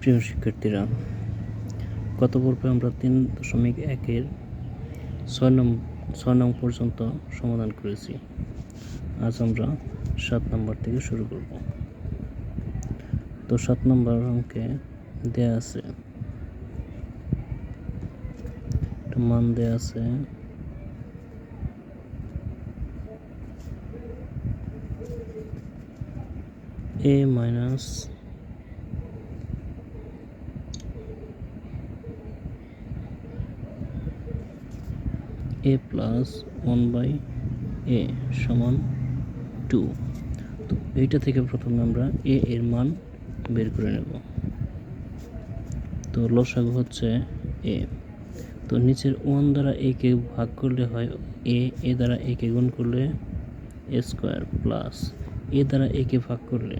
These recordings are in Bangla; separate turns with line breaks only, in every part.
প্রিয় শিক্ষার্থীরা, গত পর্বে আমরা তিন দশমিক একের ছয় নং ছয় নং পর্যন্ত সমাধান করেছি। আজ আমরা সাত নম্বর থেকে শুরু করব। তো সাত নম্বর অঙ্কে দেয়া আছে মান দেয়া আছে A minus A plus one by A সমান টু তো এইটা থেকে প্রথমে আমরা এ এর মান বের করে নেব। তো লসাগু হচ্ছে এ তো নিচের ওয়ান দ্বারা এ কে ভাগ করলে হয় এ এ দ্বারা এ কে গুণ করলে এ স্কোয়ার প্লাস এ দ্বারা এ কে ভাগ করলে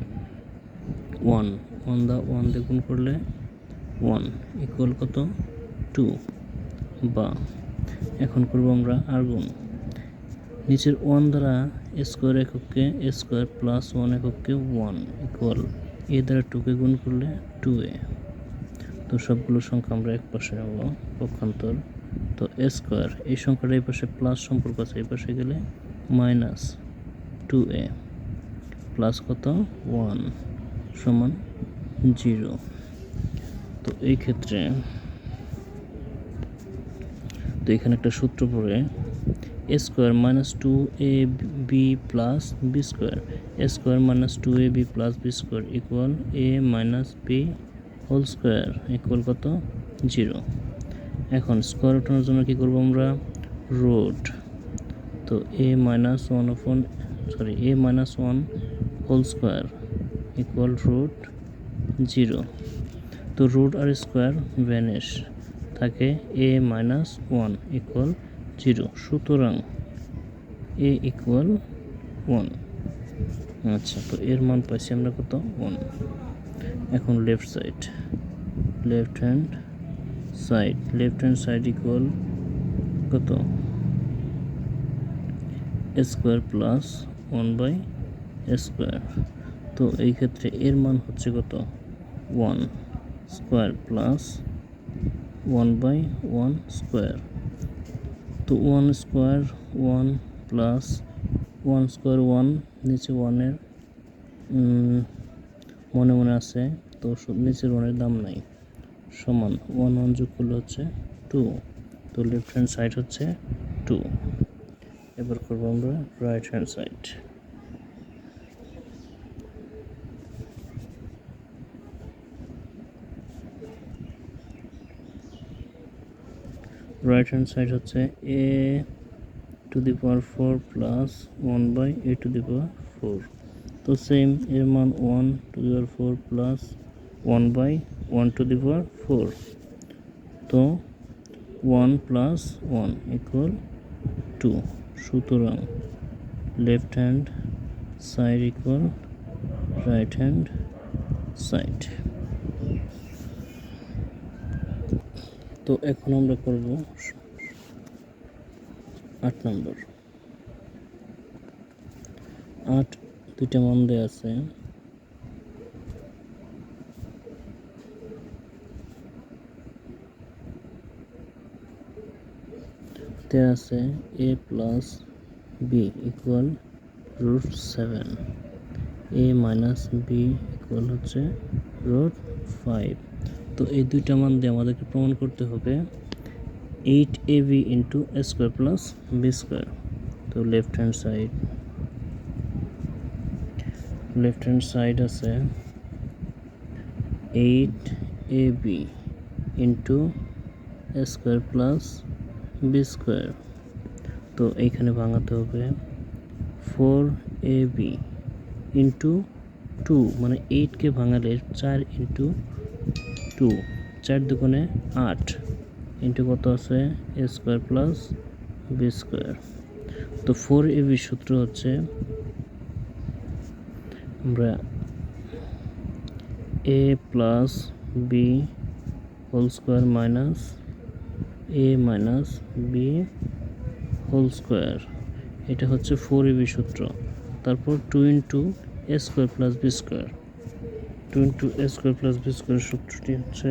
ওয়ান ওয়ান দা ওয়ান দিয়ে গুণ করলে ওয়ান ইকুয়াল কত? টু বা এখন করব আমরা আর গুণ নিচের ওয়ান দ্বারা স্কোয়ার এককে স্কোয়ার প্লাস ওয়ান এককে ওয়ান ইকুয়াল এ দ্বারা টুকে গুণ করলে টু এ তো সবগুলো সংখ্যা আমরা এক পাশে নেব পক্ষান্তর। তো এ স্কোয়ার এই সংখ্যাটা এই পাশে প্লাস সম্পর্ক আছে, এই পাশে গেলে মাইনাস টু এ প্লাস কত? ওয়ান সমান জিরো তো এই ক্ষেত্রে এখানে একটা সূত্র পড়ে A square minus two A B plus B square A square minus two A B plus B square equal A minus B whole square equal কত? জিরো এখন স্কোয়ার ওঠানোর জন্য কী করব আমরা? রোড তো A minus one of অফন sorry A minus one whole square equal root zero তো রুট আর স্কোয়ার ভ্যানিশ থাকে A minus one equal zero সুতরাং এ ইকুয়াল ওয়ান আচ্ছা তো এর মান পাইছি আমরা কত? ওয়ান এখন left side left hand side left hand side equal কত? Square plus one by square তো এই ক্ষেত্রে এর মান হচ্ছে কত? One square plus one by one square তো one square one plus one square one নিচে ওয়ানের মনে মনে আছে, তো নিচের ওয়ানের দাম নাই। সমান ওয়ান ওয়ান যোগ করলে হচ্ছে টু তো লেফট হ্যান্ড সাইড হচ্ছে টু এবার করব আমরা right hand side right hand side হচ্ছে A to the power four plus one by A to the power four তো সেম এর মান one to the power four plus one by one to the power four তো one plus one equal two সুতরাং left hand side equal right hand side তো এখন আমরা করব আট নম্বর। আট দুইটা মান দেওয়া আছে। দেওয়া আছে A plus B equal root seven A minus B equal হচ্ছে রুট ফাইভ তো এই দুইটা মান দিয়ে আমাদেরকে প্রমাণ করতে হবে eight A B into square plus B square. তো left hand side. Left hand side আছে eight A B into square plus B square. তো এইখানে ভাঙাতে হবে four A B into two মানে এইটকে ভাঙালে চার ইন্টু টু, চার দুগুণে আট ইন্টু কত আছে? A square plus B square তো ফোর এ বি সূত্র হচ্ছে আমরা A plus B whole square minus A minus B whole square এটা হচ্ছে ফোর এ বি সূত্র। তারপর two into A square plus B square two into A square plus B square সূত্রটি হচ্ছে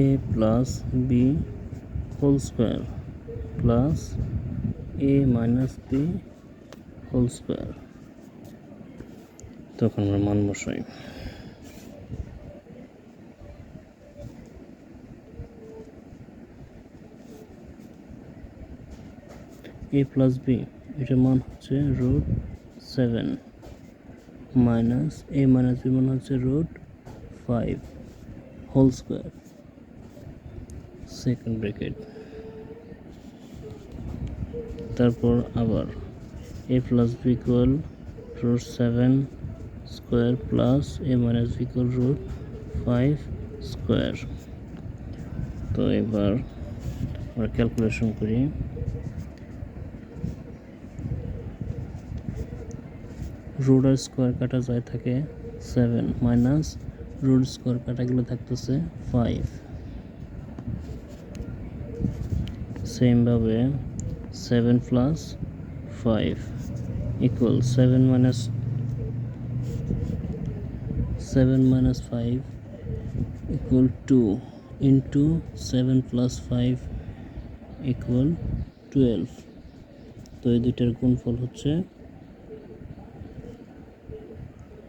A plus B whole square plus A minus B whole square তখন আমরা মান বসাই। এ প্লাস বি এটার মান হচ্ছে root seven minus A minus B মান হচ্ছে root five whole square second bracket তারপর আবার A plus B equal root seven square plus A minus B equal root five square তো এবার আমরা ক্যালকুলেশন করি। রুট আর স্কোয়ার কাটা যায় থাকে সেভেন মাইনাস রুট স্কোয়ার কাটাগুলো থাকতেছে ফাইভ সেমভাবে seven plus five equal seven minus seven minus five equal two into seven plus five equal twelve তো এই দুইটার গুণফল হচ্ছে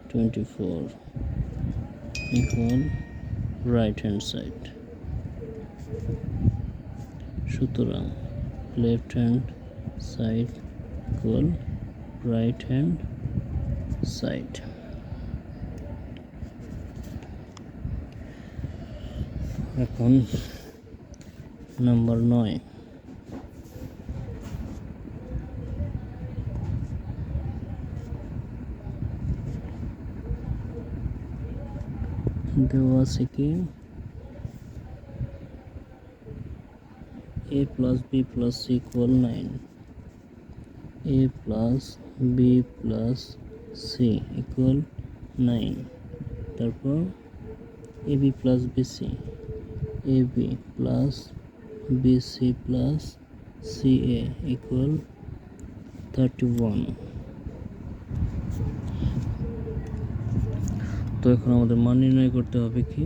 twenty four equal right hand side সুতরাং left hand side equal right hand side এখন নাম্বার নয় দেওয়া আছে কি? A plus b plus c equal 9 a plus b plus c equal 9 তারপর ab plus bc ab plus bc plus ca equal 31 তো এখন আমাদের মান নির্ণয় করতে হবে কি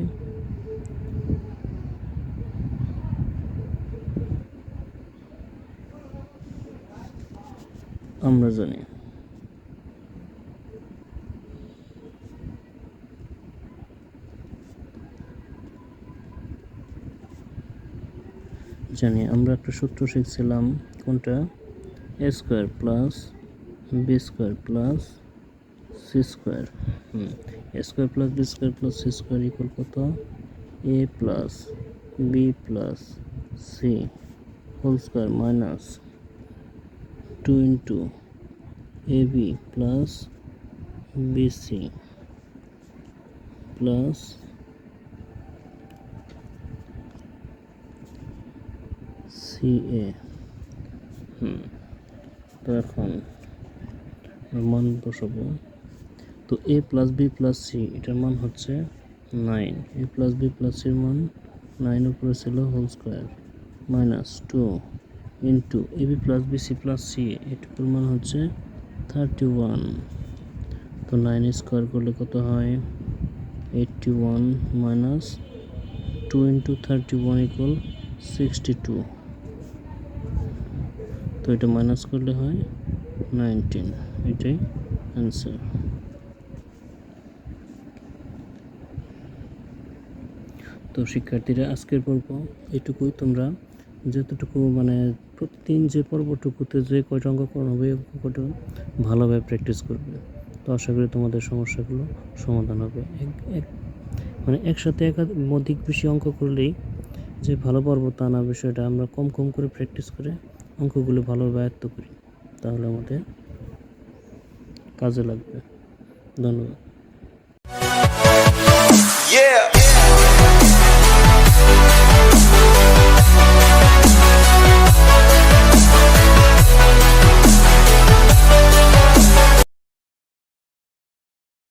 আমরা জানি। জানি, আমরা একটা সূত্র শিখছিলাম কোনটা? A square plus B square plus C square hmm A square plus B square plus C square equal কত? A plus B plus C whole square minus two into AB plus BC plus CA hmm তো এখন মান বসাবো। তো A plus B plus C এটার মান হচ্ছে nine A plus B plus সির মান নাইন উপরে ছিল whole square minus two into A B plus B C plus C এটুকুর মান হচ্ছে থার্টি ওয়ান। তো নাইন স্কোয়ার করলে কত হয়? Eighty one minus two into thirty one equal sixty two. তো এটা মাইনাস করলে হয় নাইনটিন। এটাই অ্যান্সার। তো শিক্ষার্থীরা, আজকের পর্ব এটুকুই। তোমরা যতটুকু মানে প্রতিদিন যে পর্বটুকুতে যে কয়টা অঙ্ক করা হবে অঙ্কটা ভালোভাবে প্র্যাকটিস করবে। তো আশা করি তোমাদের সমস্যাগুলো সমাধান হবে। এক মানে একসাথে একাধিক বেশি অঙ্ক করলেই যে ভালো পারব তা না বিষয়টা আমরা কম কম করে প্র্যাকটিস করে অঙ্কগুলো ভালোভাবে আয়ত্ত করি, তাহলে আমাদের কাজে লাগবে। ধন্যবাদ।
Yeah.